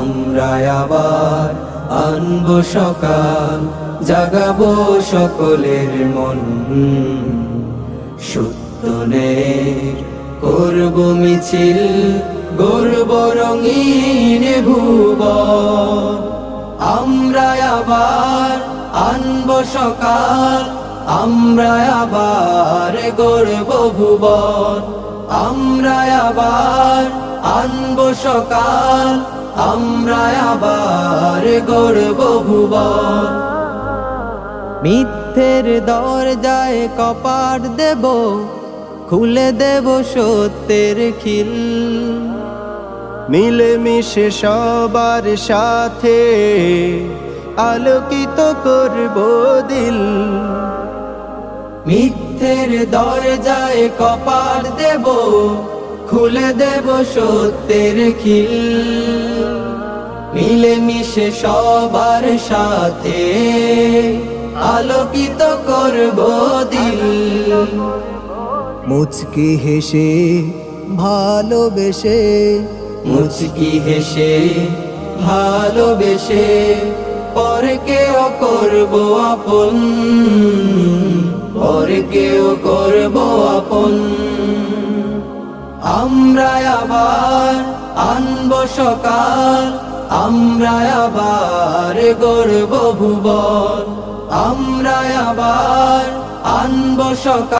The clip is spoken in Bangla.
আমরা আবার আনব সকাল, জাগাবো সকলের মন। সত্যনের করব মিছিল গর্ব রঙিন ভুব আমরা আবার আনব সকাল আমরা আবার গর্ব ভুবন। আমরা আবার আনব সকাল, আমরা আবার গর্ব ভুবন। মিথ্যের দরজায় কপাট দেব, খুলে দেব সত্যের খিল। মিলেমিশে সবার সাথে আলোকিত করব দিল। মিথ্যের দরজায় কপাট দেব খুলে দেব সত্যের খিল। মিলে মিশে সবার সাথে আলোকিত করব দিল। মুচকি হেসে ভালোবেসে মুচকি হেসে ভালোবেসে পরকেও করব আপন। পরকেও করব আপন। আমরা আবার আনব সকাল আমরা আবার গর্ব ভুবন আমরা আবার আনব সকাল।